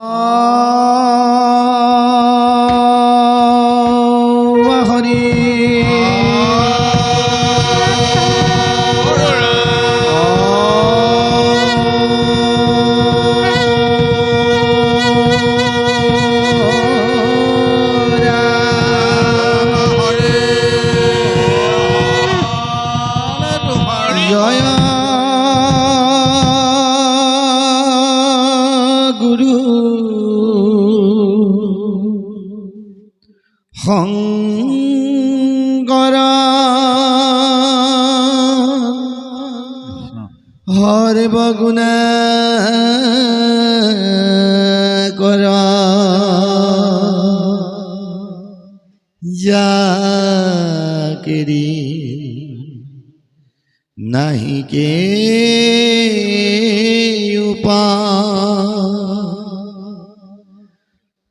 হরি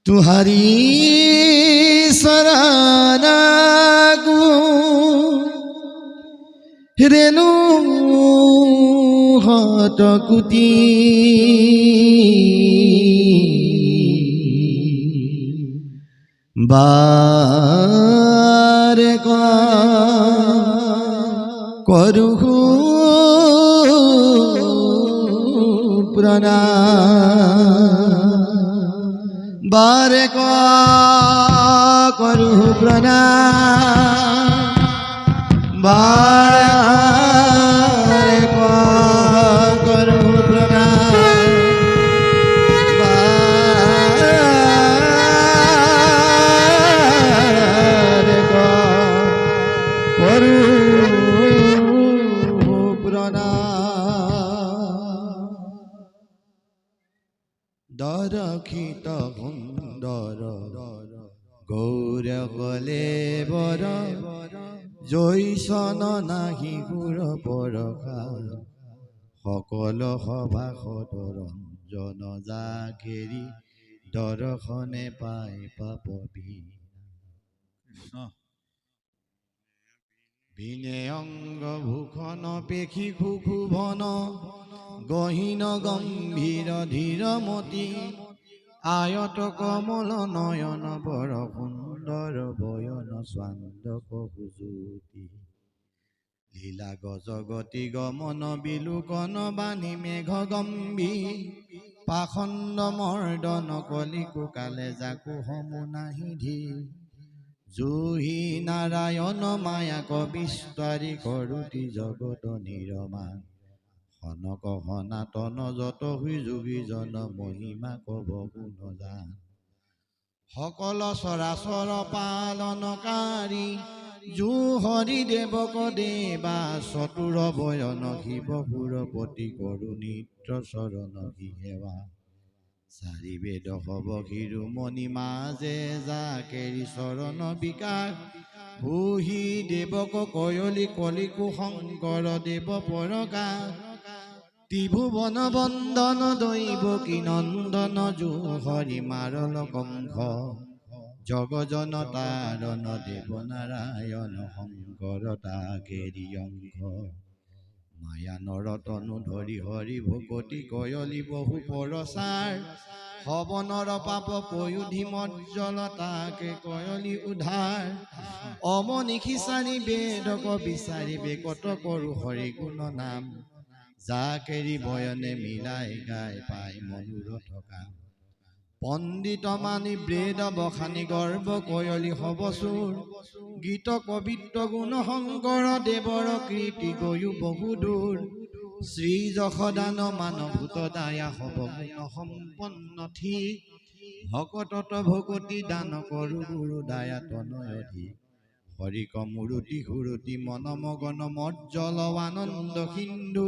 तुहारी सरानागु रेणु हटकुटी বারে করুহু প্রণা বারে করুহু প্রণা বারে দরখিত সুন্দর গৌর গলে বর জৈসন নাহি গুৰ পৰখা সকল সভা সদৰ ৰঞ্জন জাকেৰি দৰ্শনে পাই পাপবি বিনে। অঙ্গ ভূষণ পেশী সুখুভন গহীন গম্ভীর ধীরমতি আয়ত কমল নয়ন বর সুন্দর বয়ন স্বান্দক সুজুতি। লীলা গজগতি গমন, বিলোকন বাণী, মেঘ গম্ভীৰ পাখণ্ড মৰ্দন, কালে জাকু সমু নাহি ধীৰ জুহি নারায়ণ মায়াক বিস্তারি করুতি জগত সনক সনাতন যত হুই যোগী জন মহিমা কব গুণ জান। সকল চৰাচৰ পালনকাৰী, জু হৰি দেৱক দেৱা চতুৰ বয়ন শিৱ সুৰপতি কৰো নিত্ৰ চৰণ সি সেৱা। চাৰি বেদ হব শিৰোমণি মাজে জাকেৰি চৰণ বিকাশ ভূহি দেৱক কয়লি কলিকু শংকৰ দেৱ পৰকা ত্ৰিভুৱন বন্দন দৈৱ কি নন্দন জু হৰি মাৰল কংস জগজন তাৰণ দেৱ নাৰায়ণ শংকৰ তাকেৰি অংশ মায়া নৰতনু ধৰি হৰি ভকতি কয়লি বহু পৰচাৰ। হৱনৰ পাপ পয়োধি মজ্জল তাকে কয়লি উধাৰ অমনি খিচাৰি বেদক বিচাৰি বেকত কৰো হৰি গুণ নাম। জাকেৰি বয়নে মিলাই গাই পাই মনোৰথ কাম পণ্ডিত মানি ব্ৰেদ বখানি গৰ্ভ কয়লি হব চোৰ। গীত কবিত্ব গুণ শংকৰ দেৱৰ কীৰ্তি গৈও বহু দূৰ। শ্ৰী যশদান মানভূত দায়া হব গুণ সম্পন্ন ঠিক ভকতত ভকতি দান কৰো গুৰু দায়া তনয়ধি। হৰি কমূৰতি সুৰতি মন মগন আনন্দ সিন্ধু।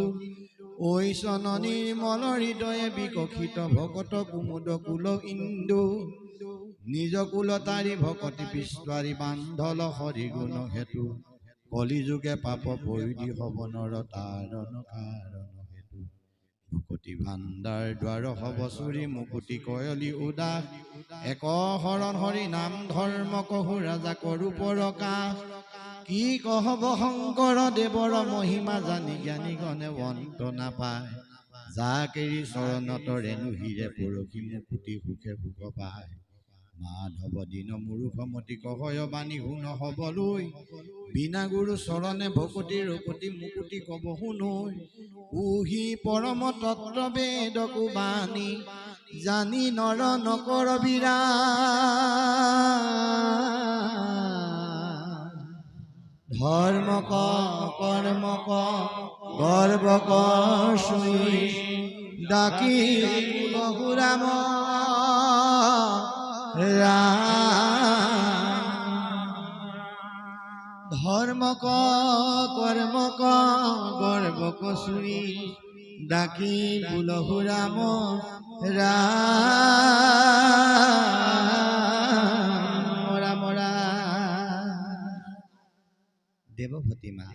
ঐচন নিৰ্মল হৃদয়ে বিকশিত ভকত কুমুদ কুল ইন্দু। নিজ কুল তাৰি ভকতি বিস্তাৰি বান্ধল হৰি গুণ হেতু। কলিযুগে পাপ পৰিধি হৱনৰ তাৰণ কাৰণ হেতু। মুকুতি ভাণ্ডাৰ দ্বাৰ হব চুৰি মুকুতি কয়লি উদাস। এক শৰণ হৰি নাম ধৰ্ম কহু ৰাজা কৰো প্ৰকাশ কি কহব শংকৰ দেৱৰ মহিমা জানি জ্ঞানী গণে অন্ত নাপায় যাক এৰি চৰণত ৰেণু হিৰে পৰশি মুকুতি সুখে সুখ পায়। মাধৱ দিন মুৰুষমতি কহয় বাণী শুন হবলৈ। বিনা গুৰু চৰণে ভকতি ৰকতি মুকুতি কব শুনৈ। উহি পৰম তত্ত্ব বেদকো বাণী জানি নৰ নকৰ বিৰা। ধৰ্ম ক কৰ্ম ক গৰ্ব ক ডাকি বহুৰাম ধর্ম ক, কর্ম ক, গর্ব কসুরি ডাকি বুলহু রাম দেবভূতি মা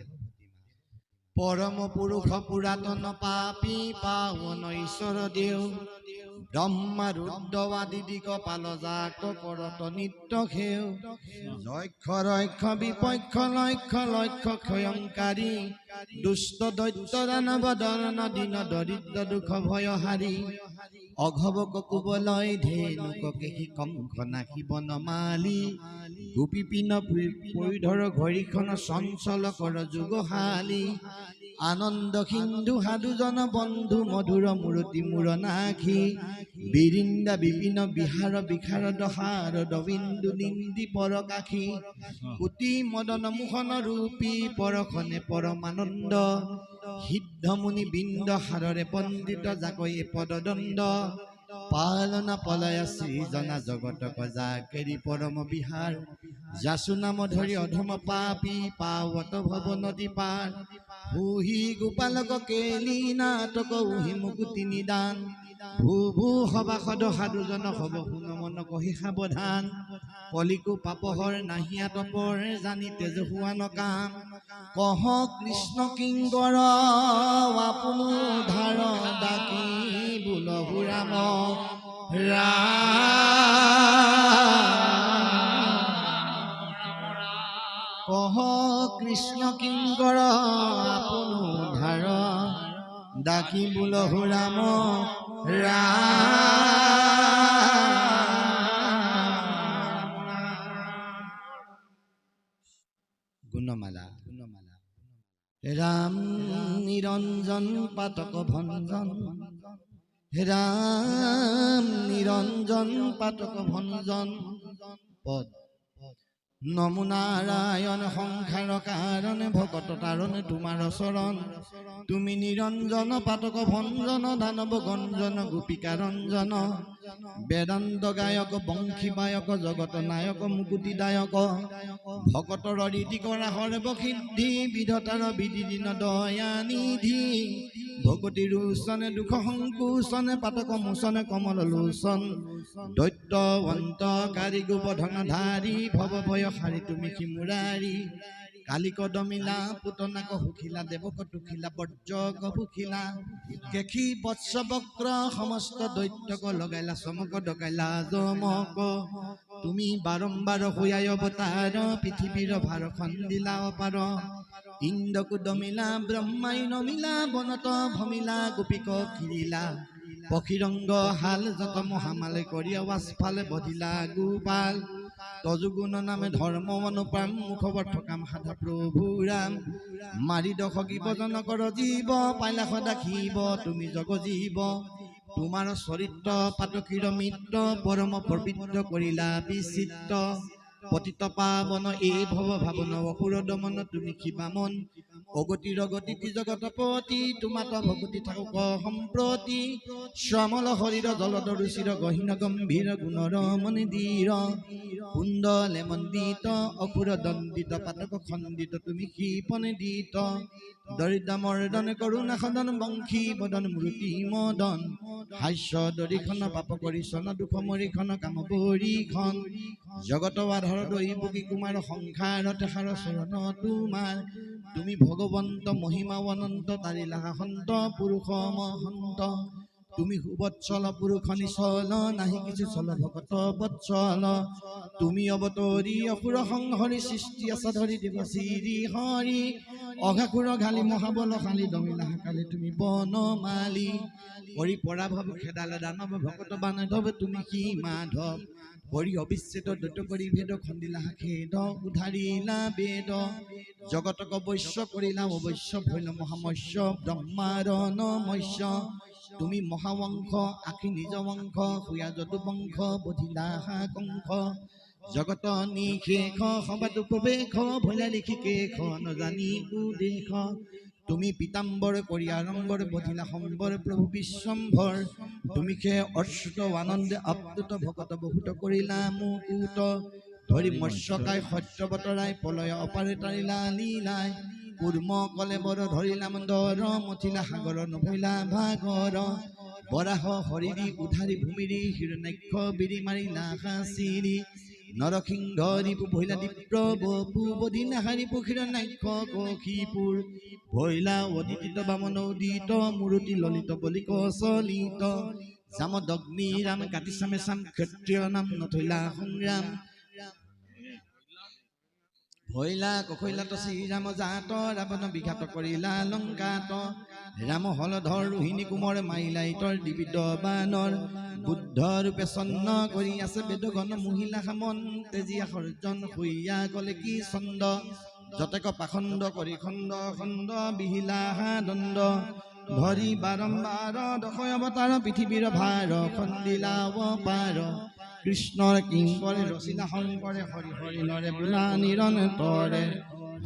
পরম পুরুষ পুরাতন পাপী পাৱন ঈশ্বৰ দেউ ব্ৰহ্মা ৰুদ্ৰবাদী দিগ পাল জাক কৰত নিত্য সেউ যক্ষ ৰক্ষ বিপক্ষ লক্ষ্য লক্ষ্য ক্ষয়ংকাৰী দুষ্ট দৈত্য দানৱ দৰণ দিন দৰিদ্ৰ দুখ ভয় অঘৱক কোবলৈ ধেনুককে সি কংখনা শিৱ নমালি গোপীপিন পৰিধৰ ঘড়ীখন চঞ্চল কৰ যুগশালী আনন্দ সিন্ধু সাধুজন বন্ধু মধুৰ মূৰতি মূৰ নাখি বিৰিন্দা বিপিন বিহাৰ বিখাৰ দশাৰ দবিন্দু নিন্দি পৰ কাষী কুটি মদন মোহন ৰূপী পৰখনে পৰমানন্দ। সিদ্ধ মুনি বিন্দ হাৰৰে পণ্ডিত জাকৈ পদদণ্ড। পালনা পলয় সৃজনা জগত কজা কেৰি পৰম বিহাৰ। যাচু নাম ধৰি অধম পাপী পাৱত ভৱ নদী পাৰ। হুহি গোপালক কেলি নাটক, উহি মুকুতি নিদান। ভূ ভূ সভাসদ সাধুজন হব শুন মন, কহি সাৱধান। কলিকো পাপহৰ নাহিয়া তপৰ, জানি তেজ হোৱা কাম কহ, কৃষ্ণ কিংকৰ আপোন ধাৰ, ডাকি বুলহু ৰাম ৰাম কহ, কৃষ্ণ কিংকৰ আপোন ধাৰ ডাকি বুলহু ৰাম গুণমালা। গুণমালা ৰাম নিৰঞ্জন পাতক ভঞ্জন। ৰাম নিৰঞ্জন পাতক ভঞ্জন। পদ। নমো নাৰায়ণ সংসাৰ কাৰণ ভকত তাৰণ তোমাৰ চৰণ তুমি নিৰঞ্জন পাতক ভঞ্জন দানৱ গঞ্জন, গোপিকা ৰঞ্জন বেদান্ত গায়ক বংশী বায়ক জগত নায়ক মুকুতিদায়ক ভকতৰ ৰীতি কৰা সৰ্বসিদ্ধি বিধতাৰ বিধি দিন দয়া নিধি ভকতি ৰোচনে দুখ সংকোচনে পাতক মোচনে, কমল লোচন। দৈত্য অন্তকাৰী গোবধন ধাৰী ভৱ ভয় তুমি সিমুৰাৰী কালিক দমিলা পুতনাক সুখিলা দেৱক টুখিলা বৰ্জক ভুখিলা। কেশী বৎস বক্ৰ সমস্ত দৈত্যক লগাইলা, চমক ডকাইলা জমক তুমি বাৰম্বাৰ হৈয়াই অৱতাৰ, পৃথিৱীৰ ভাৰখন দিলা অপাৰ। ইন্দ্ৰকো দমিলা, ব্ৰহ্মাই নমিলা, বনত ভমিলা, গোপীক খিৰিলা পক্ষীৰংগ হাল যত মহামালে কৰি আৱাজফালে বধিলা, গোপাল। তজুগুণ নামে ধৰ্ম অনুপ্ৰাম মুখবৰ থকাম সাধা প্ৰভু ৰাম মাৰি দশকিব বজন কৰ জীৱ, পাইলা সদা খিব তুমি জগ জীৱ। তোমাৰ চৰিত্ৰ, পাতকীৰ মিত্ৰ, পৰম পবিত্ৰ কৰিলা বিচিত্ৰ। পতিত পাৱন, এই ভৱ ভাৱন অসুৰ দমন, তুমি শিৱামন অগতিৰ গতি জগতপতি তোমাত ভগতি থাকক সম্প্ৰতি শ্যামল শৰীৰ জলদ ৰুচিৰ গহীন গম্ভীৰ গুণৰ মন্দিৰ কুণ্ডলে মণ্ডিত অসুৰ দণ্ডিত, পাতক খণ্ডিত, তুমি শিপনে দিত। দৰিদ্ৰ মৰ্দন, কৰোণা সদন বংশী বদন, মূৰ্তি মদন। হাস্য দৰিখন, পাপ কৰিছন দুখ মৰিখন, কাম বৰিখন জগত আধাৰ দৈ বুকি কুমাৰ, সংসাৰত সাৰ চৰণ তোমাৰ। তুমি ভগৱন্ত মহিমা অনন্ত তাৰিলা সন্ত পুৰুষ মহন্ত তুমি সুবৎসল পুৰুষ নিচল নাহি কিছু চল ভকত বৎসল। তুমি অৱতৰি অসুৰ সংহৰি সৃষ্টি আছা ধৰি দেৱ শ্ৰী হৰি অঘাসুৰ ঘালি মহাবল শালি দমিলা কালি তুমি বনমালি কৰি পৰা ভৱ খেদালে দানৱ ভকত বান্ধৱ তুমি কি মাধৱ। কৰি অবিচ্ছেদ দৈত কৰি ভেদ খন্দিলা খেদ উধাৰিলা বেদ। জগতক বৈশ্য কৰিলা অবৈশ্য ভৈল মহামস্য ব্ৰহ্মাৰণ মৎস্য তুমি মহাবংশ, আখি নিজ বংশ সুয়া যদু বংশ বধিলা হা কংস জগত নিশেষ সবাত উপবেশ ভৈলা লিখি কেশ নজানি উদেশ তুমি আড়ম্বৰ বধিলা সম্বৰ প্ৰভু বিশ্বম্ভৰ তুমি খে অচ্যুত আনন্দে আপ্লুত ভকত বহুত কৰিলা মুকুত। ধৰি মৎস্যকাই সত্য বতৰাই পলয় অপাৰে তাৰিলা লীলাই কুৰ্ম কলে বৰ ধৰিলা মন্দৰ মথিলা সাগৰ নভৈলা ভাগৰ বৰাহ হৰিৰি উধাৰি ভূমিৰি হিৰণ্যাক্ষ বিৰি মাৰিলা হাঁচিৰি নৰসিংহ ৰিপু ভৈলা দীপ্ৰ বপু বদিনা হাৰি পুখিৰ নাক্ষ কষিপুৰ ভৈলা অদিতিত বামন উদিত মূৰ্তি ললিত বলিক চলিত জাম দগ্নি ৰাম কাটি চামে চাম ক্ষত্ৰিয় নাম নথৈলা সংগ্ৰাম। ভৈলা কখৈলাত শ্ৰীৰাম জাত ৰাৱণ বিঘাত কৰিলা লংকাত। ৰাম হলধৰ ৰোহিণী কোমৰ মাৰিলা ইতৰ দিবিদ বানৰ। বুদ্ধ ৰূপে চন্ন কৰি আছে বেদগণ মহিলা সামন। তেজীয়া সৰ্জন শুইয়া গলে কি ছন্দ? যতেক পাখণ্ড কৰি খণ্ড খণ্ড বিহিলা দণ্ড। ধৰি বাৰম্বাৰ দশয় অৱতাৰ, পৃথিৱীৰ ভাৰ খন্দিলা অপাৰ। কৃষ্ণৰ কিংকৰে ৰচিলা শংকৰে, হৰি হৰি নৰে বোলা নিৰন্তৰে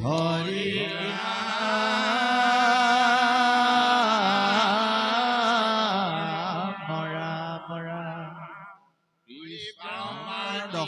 হৰি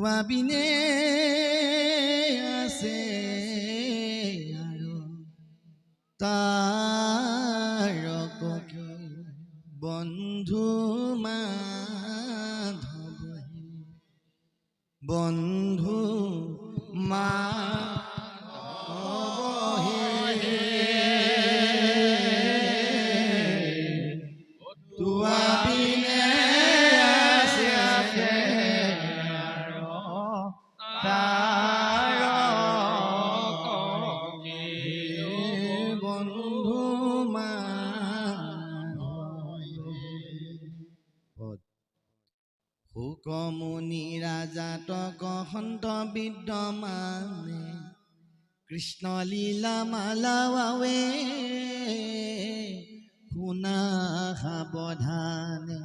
হে আছে আৰু তাৰ বিদ্যমানে কৃষ্ণ লীলা মালাৱে শুনা সাৱধানে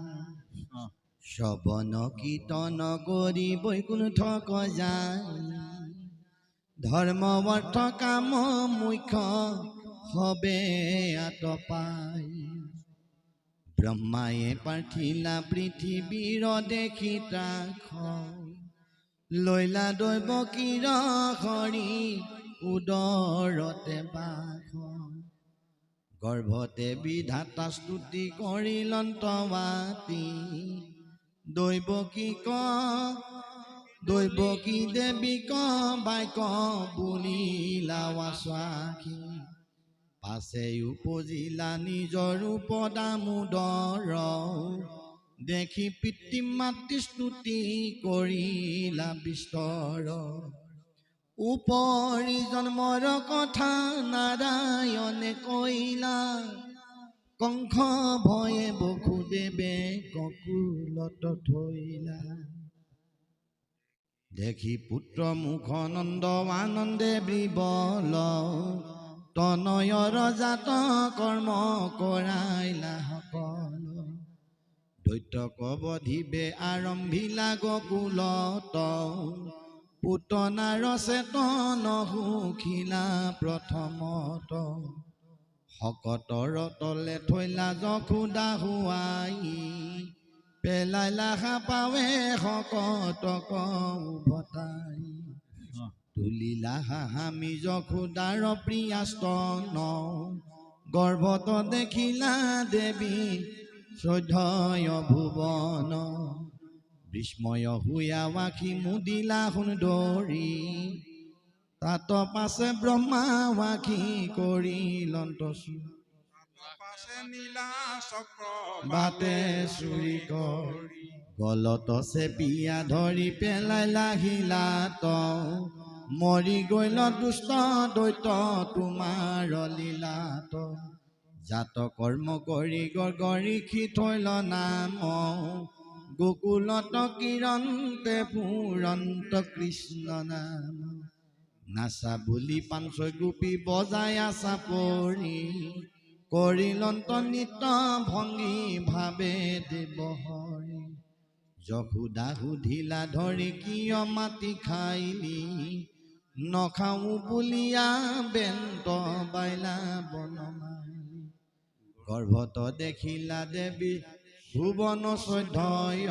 শ্ৰৱণ কীৰ্তন কৰি বৈকুণ্ঠ যায় ধৰ্ম কাম মুখ্য, হবে আতপাই ব্ৰহ্মায়ে পাৰ্থিলা পৃথিৱীৰ দেখি তাক লৈলা দৈৱ কিৰ হৰি উদৰতে বাস গৰ্ভতে বিধাতা স্তুতি কৰি লন্তৱাতি দৈৱকী ক দৈৱকী দেৱী ক বাক্য বুলিলা ৱাস্বাখী পাছে উপজিলা নিজৰ উপদামোদৰ। দেখি পিতৃ মাতৃ স্তুতি কৰিলা বিস্তৰ উপৰি জন্মৰ কথা নাৰায়ণে কৈলা কংস ভয়ে বসুদেৱে ককুলত থৈলা দেখি পুত্ৰ মুখ নন্দ আনন্দে বিবল, তনয়ৰ জাত কৰ্ম কৰাইলা সকল। দৈত্যক বধিবে আৰম্ভিলা গকুলত। পুতনাৰ চেতন সুখিলা প্ৰথমত। শকতৰ তলে থৈলা যশোদা হুৱাই। পেলাইলা সাপাৱে শকতক উভতাই তুলিলা হাহামি যশোদাৰ প্ৰিয়াস্তন। গৰ্ভত দেখিলা দেৱী চৈধ্যয় ভুৱন বিস্ময় হুয়া ৱাখি মুদিলা সুন্দৰী তাত পাছে ব্ৰহ্মা ৱাখি কৰি লন্তচু বাটে চুৰি কৰি গলত চেপিয়া ধৰি পেলাইলা শিলাত মৰি গৈল দুষ্ট দৈত তোমাৰ লীলাত জাত কৰ্ম কৰি গৰিষি থৈল নাম। গোকুলত কিৰণতে পুৰন্ত কৃষ্ণ নাম। নাচা বুলি পাঞ্চৈ গোপী বজাই আছা পৰি, কৰিলন্ত নিত ভংগী ভাবে দেৱ হৰি। যশোদা সুধিলা ধৰি কিয় মাটি খাইলি? নখাওঁ বুলিয়া বেন্ত বনমালি গৰ্ভত দেখিলা দেৱী ভুৱন চৈধ্যয়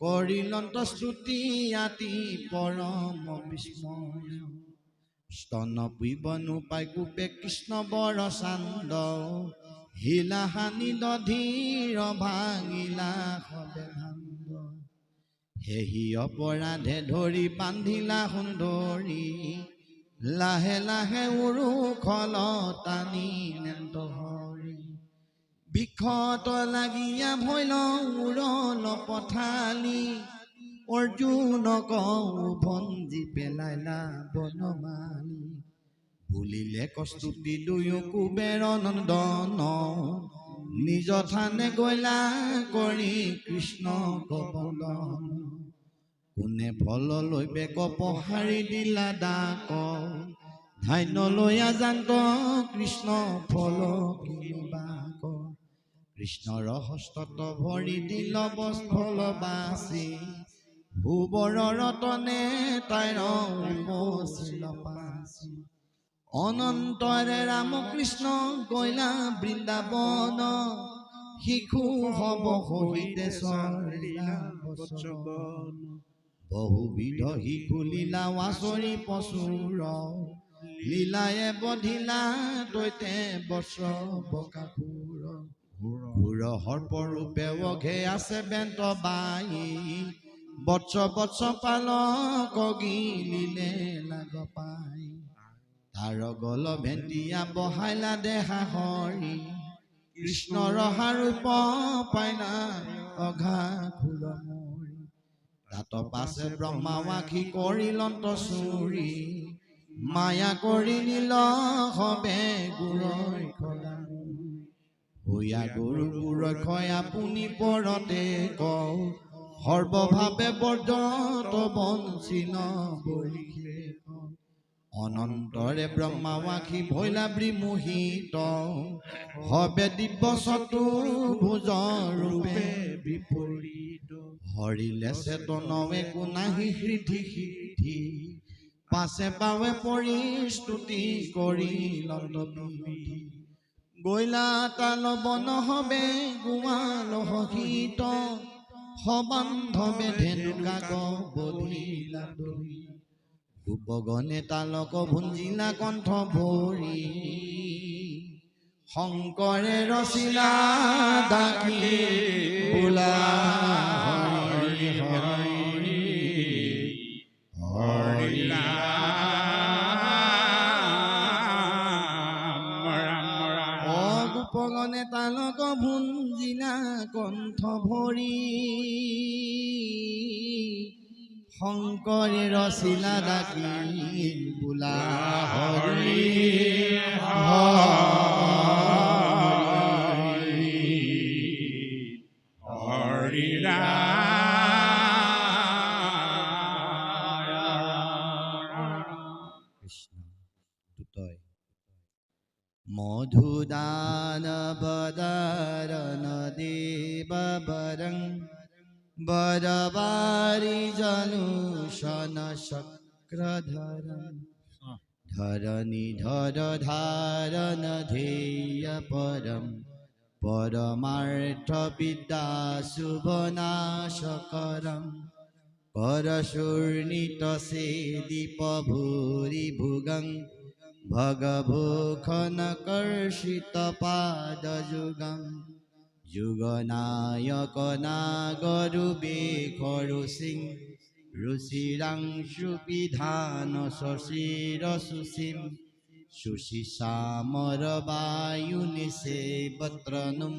কৰিলন্ত স্তুতি আতি পৰম বিস্ময়। স্তন পুইবনু পাই কোপে কৃষ্ণ বৰ চান্দ শিলা হানি দধীৰ ভাঙিলা সবে ভাণ্ড সেহি অপৰাধে ধৰি বান্ধিলা সুন্দৰী লাহে লাহে উৰু খল টানি নেন্ত বিষত লাগিয়া ভৈল উৰল পথালি। অৰ্জুনক ভঞ্জি পেলাইলা বনমালি। ভুলিলে কস্তুতি দুয়ো কুবেৰ নন্দন। নিজ থানে গৈলা কৰি কৃষ্ণ গবন্দন কোনে ফল লৈ বেক পহাৰি দিলা ডাক। ধান্যলৈ আজান্ত কৃষ্ণ ফল কিনিবাক কৃষ্ণৰ হস্তত ভৰি দিল বস্ফল বাচি ভূবৰ ৰতনে তাইৰ উপচিল পাচি। অনন্তৰে ৰামকৃষ্ণ গৈলা বৃন্দাবন, শিশু হব সহিতে বহুবিধ শিশু লীলা আচৰি পচুৰ লীলায়ে বধিলা দৈতে বস্ত্ৰ বকাপুৰ ঘূৰ সৰ্পৰূপে অঘে আছে বেন্ত বাই। বৎস বৎস পালক গিলিলে লাগ পাই তাৰ গল ভেন্দিয়া বহাইলা দেহা হৰি কৃষ্ণৰ সাৰূপ পাইনা অঘা খুল তাত পাছে ব্ৰহ্মাৱাসী কৰিলন্ত চুৰি মায়া কৰি নিল সবে গুৰৈ খলা ভূঞা গৰু সুৰক্ষয় আপুনি পৰতে কওঁ। সৰ্বভাৱে বৰ্জত বঞ্চিল বৰিষে অনন্তৰে ব্ৰহ্মাৱাসী ভৈলাব্ৰী মোহিত সবে দিব্য চতুৰ্ভুজ ৰূপে বিপৰীত হৰিলে চেতন একো নাহি হৃধি সিদ্ধি। পাছে পাৱে পৰিস্তুতি কৰি লণ্ডী গৈলা তাল বন হবে গোৱাল সহিত। সবান্ধৱে ধেনুকা বধিলা গোপগণে তালক ভুঞ্জিলা কণ্ঠ ভৰি। শংকৰে ৰচিলা দাখি বোলা। ভৰি শংকৰে ৰচিলা ডাকি বোলা হৰি হৰি কৃষ্ণ দুটয় মধুদান বদারণ দেব বরং বরবারি জনুষন চক্রধরং ধরণীধর ধারণ ধ্যেয় পরম। পরমার্থ বিদ্যা শুভ নাশকরম। করশূর্ণিত সে দীপ ভূরি ভুগং ভগভূখন যুগং যুগনায়ক নাগরূপে খরু সিং ঋষিরাংশু বিধান শশীর সুসীম সুশিশামর বায়ু নিষেবত্রনুম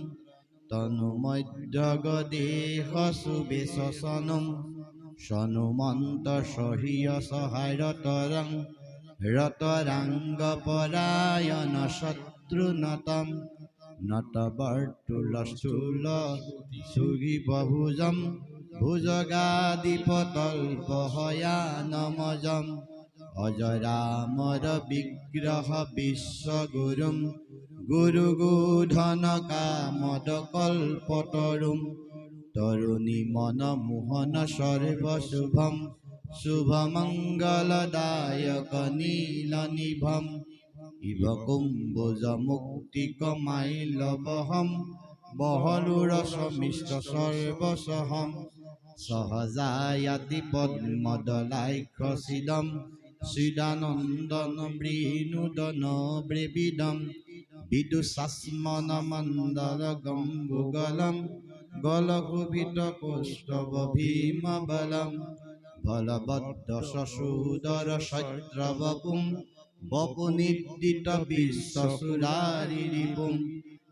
তনু মধ্যগদেহ সুবেশনম সনুমন্ত সহীয় সহায়তরং রতরাঙ্গ পরায়ণ শত্রুনতম নটবর্তুলস্থূল সুগীবভুজম ভুজগাদিপতল্পহয়ানমজম অজরামর বিগ্রহ বিশ্বগুরুম গুরুগূধন কামদ কল্পতরুম। তরুণী মন মোহন সর্বশুভম, শুভমঙ্গলদায়ক নীল নিভম ইভ কুম্ভুজ মুক্তি কমাইলবহম বহলুরসমিষ্ট সর্বসহম। সহজায়াতি পদ্মদলাইক্রসিদম শ্রীদানন্দন বৃণুদন ব্রেবিদম। বিদুশাস্মন মণ্ডল গম্বুগলম, গলকুপিত কৌস্তব ভীম বলম বলবদ্ধ শশোদর সৈত্রবপুম বপুনিদ্দিত বিশ্বসুরারি রিপুম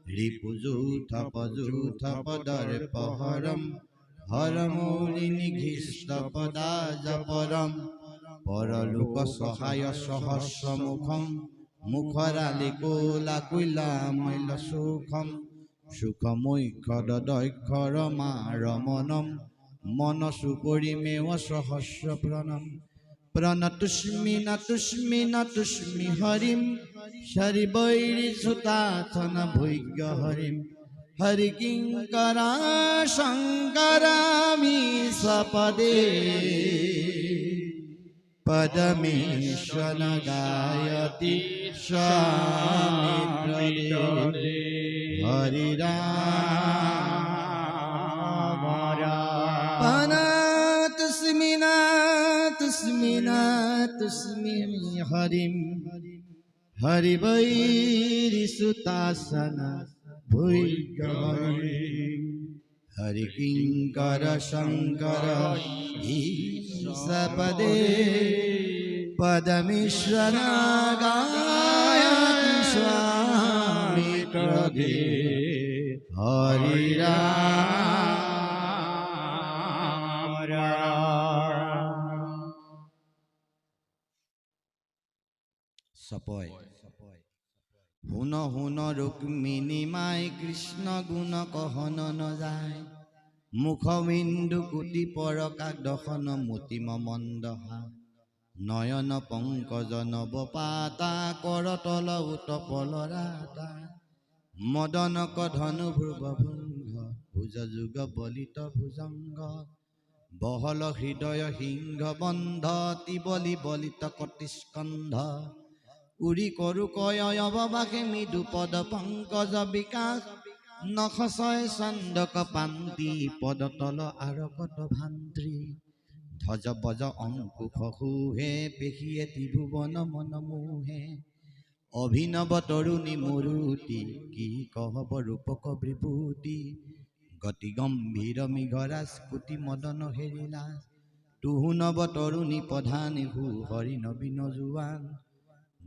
রিপুযুথ পযুথ পদর পহরম। হরমৌলিনি ঘিষ্ট পদাজ পরম পরলোক সহায় সহস্র মুখম মুখরালি কোলা কুইলা মৈল সুখম সুখমৈক্ষদ দক্ষর মারমনম মনসু পৰিমেৱ সহস্ৰ প্ৰণম প্ৰণতুষ্মি নতুষ্মি নতুষ্মি হৰিম হৰি বৈৰি সুতাথন ভৈগ্য হৰিম হৰি কিংকৰা শংকৰামি সপদে পদমেশ্বন গায়তি স্বামী হরি রাম। পানাতুস্মি নাতুস্মি নাতুস্মি হরিম। হরি বৈরি সুতাসন ভৈগ হরি কিঙ্কর শঙ্কর ঈশপদে পদমিশ্বর গায়তি স্বামী ক্রোধে হরি রাম সপয় শুন শুন ৰুক্মিণী মাই কৃষ্ণ গুণ কহন নযায় মুখবিন্দু কুটি পৰকাক দশন মতিম মন্দহা। নয়ন পংকজ নৱ পাতা কৰতল উতপলৰাতা মদনক ধনু ভ্ৰুৱ ভৃংগ ভুজ যুগ বলিত ভুজংগ বহল হৃদয় সিংহ বন্ধ তিবলি বলিত কটিস্কন্ধ। উৰি কৰো কয় অৱবাসে মৃদু পদ পংকজ বিকাশ। নখচয় চন্দক পান্তি পদতল আৰকত ভান্ত্ৰী ধ্বজ বজ অংকুশ সুহে পেশীয়ে ত্ৰিভুৱন মন মোহে। অভিনৱ তৰুণী মৰুতি কি কহব ৰূপক বিভূতি। গতি গম্ভীৰ মিঘৰাজ কুটি মদন হেৰিলা। তুহু নৱ তৰুণী প্ৰধানী হু হৰি নবীন জোৱান।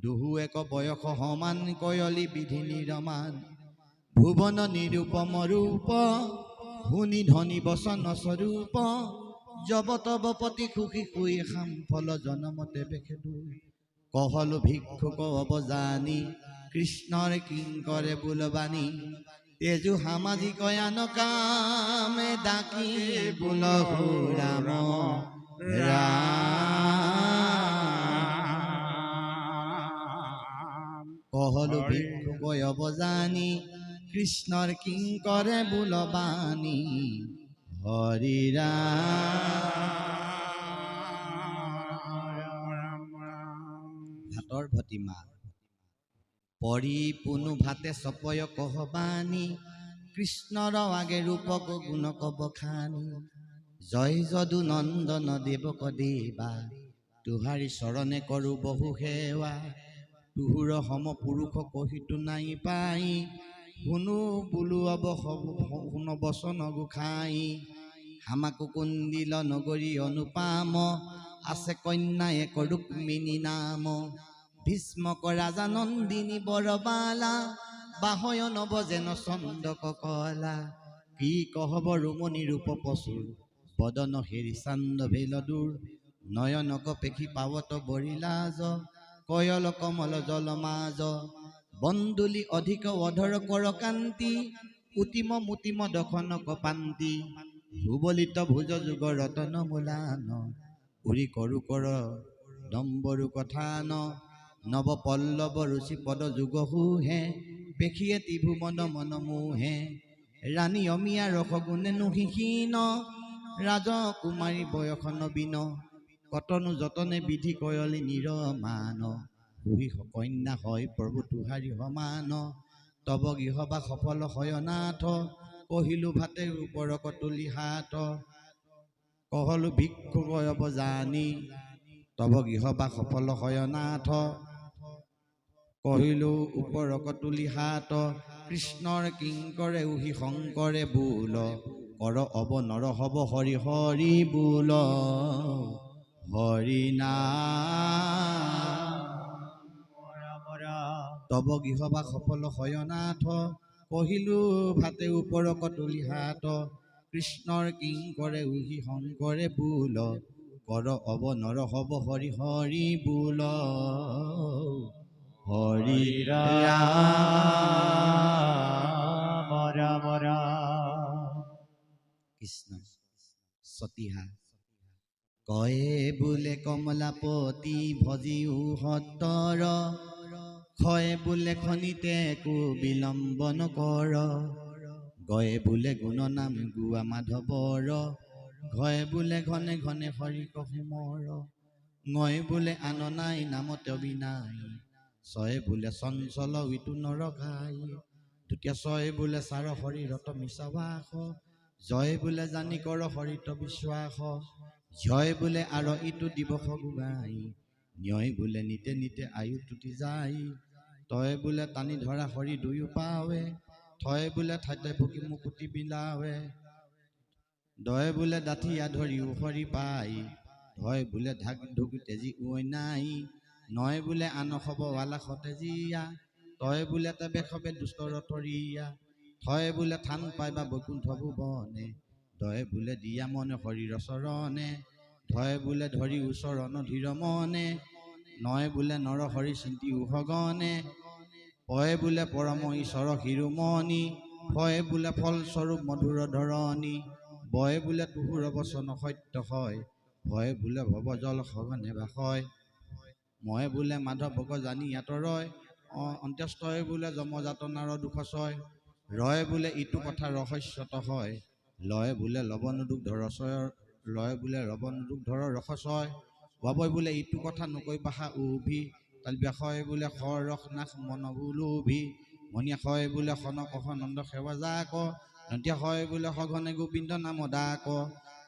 দুহু এক বয়স সমান কয়লি বিধি ৰমান ভুৱন নিৰূপম ৰূপ শুনি ধনী বচন স্বৰূপ জব তব পতি সুখী শুই খাম ফল জনমতে বেখেদু কহলো ভিক্ষুক অবজানি, কৃষ্ণৰ কিংকৰে বোলবাণী। তেজু সামাজিক কামে ডাকি বোল ৰাম ৰাম কহলো ভিক্ষুক অবজানি কৃষ্ণৰ কিংকৰে বোলবাণী হৰি ৰাম ভাতৰ ভতি প্ৰতিমা পৰিপূৰ্ণ ভাতে চপয় কহবানী কৃষ্ণৰ আগে ৰূপক গুণক বখানি জয় যদু নন্দন দেৱক দেৱা তোহাৰি চৰণে কৰো বহু সেৱা। তুহুৰ সম পুৰুষ কহিতো নাই পাই। শুনো বোলো অব শুন বচন গোসাই হামাকু কুন্দিল নগৰী অনুপাম। আছে কন্যা এক ৰুক্মিণী নাম। ভীষ্মক ৰাজা বৰবালা। বাহয় নৱ যেন চন্দক কলা। কি কহব ৰুমণি ৰূপ পচুৰ বদন হেৰি চান্দ ভেল দূৰ। নয়নক পেখি পাৱত বৰিলাজ কয়ল কমল জল মাজ বন্দুলি অধিক অধৰ কৰ কান্তি উতিম মুতিম দখনক পান্তি ভুবলিত ভুজ যুগ ৰতন মূলান উৰি কৰু কৰ দম্বৰু কথান নৱ পল্লৱ ৰুচি পদ যুগ সুহে পেশীয়ে ত্ৰিভুৱন মন মোহে ৰাণী অমিয়া ৰসগুণে নুশিহীন ৰাজকুমাৰী বয়স নবীন কতনো যতনে বিধি কয়লি নিৰমান পুহি কন্যা হয় প্ৰভু, তুহাৰি সমান। তব গৃহবা সফল শয়নাথ কহিলো, ভাতে ওপৰক তুলি হাত। কহলো, ভিক্ষু বয়ব জানি। তব গৃহবা সফল শয়নাথ কহিলো ওপৰক তুলি হাত। কৃষ্ণৰ কিংকৰে উহি শংকৰে বোল। কৰ অব নৰ হব হৰি হৰি বোল। হৰি নাম তব গৃহবা সফল শয়নাথ কহিলো, ভাতে ওপৰক তুলি হাত, কৃষ্ণৰ কিংকৰে উহি শংকৰে বোল কৰ অব নৰ হব হৰি হৰি বোল হৰি ৰাম রাম কৃষ্ণ সতীহা। কয়ে বোলে কমলাপতি ভজিও সত্তৰ খয়ে বোলে খনিতে একো বিলম্বন কৰ। গয়ে বোলে গুণ নাম গোৱা মাধৱৰ। ঘয়ে বোলে ঘনে ঘনে হৰি কহিমৰ ngয় বোলে আন নাই নামতে অবিনাই ছয়ে বোলে চঞ্চল ইটো নৰকাই দ্বিতীয় ছয় বোলে চাৰ শৰীৰত মিছাবাস জয় বোলে জানি কৰ হৰিত বিশ্বাস। জয় বোলে আৰ ইটো দিৱস গোগাই ন্যয় বোলে নিতে নিতে আয়ু টুটি যায়। তই বোলে টানি ধৰা হৰি দুয়ো পাৱে থয় বোলে ঠাইতে ভুকি মুকুতি বিলাৱে দয় বোলে দাঁঠিয়া ধৰিও হৰি পাই ধয় বোলে ঢাক ঢুকি তেজি উই নাই। নয় বোলে আন খব ৱালা সতেজীয়া তই বোলে তেবে খবে দুষ্টৰ তৰিয়া থয় বোলে থান পাই বা বৈকুণ্ঠ ভুৱনে দয় বোলে দিয়া মনে হৰিৰ চৰণে ধয় বোলে ধৰি ওচৰণ ধীৰ মনে নয় বোলে নৰ হৰি চিন্তি উহগনে পয় বোলে পৰম ঈশ্বৰ শিৰোমণি ফয় বোলে ফলস্বৰূপ মধুৰ ধৰণী বয় বোলে তুহুৰ বচন সত্য হয় ভয় বোলে ভৱ জল সঘনে বাসয়। মই বোলে মাধৱক জানি আঁতৰয় অ- অন্ত্যেষ্টই বোলে যমযাতনাৰ দুখ ছয় ৰয় বোলে ইটো কথা ৰহস্যত হয় লয় বোলে লৱণ দুগ্ধ ৰসয়ৰ লয় বোলে লৱণ দুগ্ধ ৰসচয় বাবই বোলে ইটো কথা নকৈ বাহা উভি। তাল ব্যাসয় বোলে খৰ ৰস নাশ মন বোলোভি মণিয়া হয় বোলে সনক নন্দ সেৱা যাক। নন্তিয়া হয় বোলে সঘনে গোবিন্দ নাম ডাক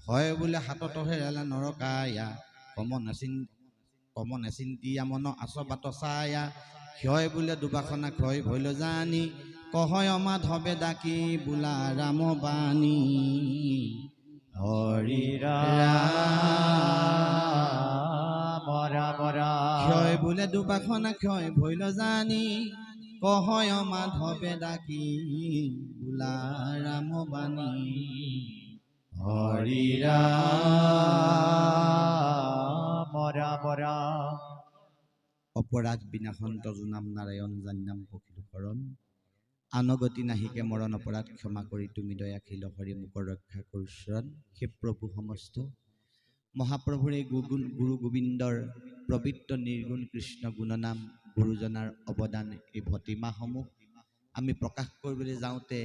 হয় বোলে হাতত হেৰালে নৰকায়া। কম নাচিন কম নেচিন্তিয়া মন আচ বাট ছায়া ক্ষয় বোলে দুবাসনা ক্ষয় ভৈল জানি। কহয় মাধৱে ডাকি বোলা ৰাম বাণী। হৰি ক্ষয় বোলে দুবাসনা ক্ষয় ভৈল জানি। কহয় মাধৱে ডাকি বোলা ৰাম বাণী। হৰি রাম রাম অপৰাধ বিনাশন্ত জোনাম নাৰায়ণ জান্নাম পখিল শৰণ আনগতি নাহিকে মৰণ অপৰাধ ক্ষমা কৰি তুমি দয়াশীল হৰি মুখৰ ৰক্ষা কৰোঁ শৰণ হে প্ৰভু সমস্ত মহাপ্ৰভুৰ গুগুণ গুৰু গোবিন্দৰ পবিত্ৰ নিৰ্গুণ কৃষ্ণ গুণনাম গুৰুজনাৰ অৱদান এই ভতিমাসমূহ আমি প্ৰকাশ কৰিবলৈ যাওঁতে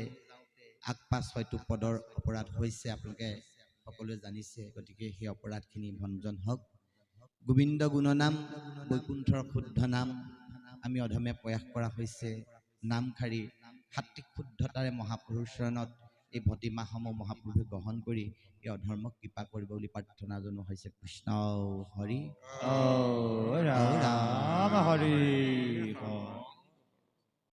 আগপাছ হয়তো পদৰ অপৰাধ হৈছে আপোনালোকে সকলোৱে জানিছে গতিকে সেই অপৰাধখিনি ভঞ্জন হওক। গোবিন্দ গুণনাম বৈকুণ্ঠৰ শুদ্ধ নাম আমি অধমে প্ৰয়াস কৰা হৈছে নামখাৰী সাত্বিক শুদ্ধতাৰে মহাপুৰুষ চৰণত এই ভতিমাসমূহ মহাপুৰুষে গ্ৰহণ কৰি এই অধৰ্মক কৃপা কৰিব বুলি প্ৰাৰ্থনা জনোৱা হৈছে। কৃষ্ণ হৰি। ৰাম। হৰি।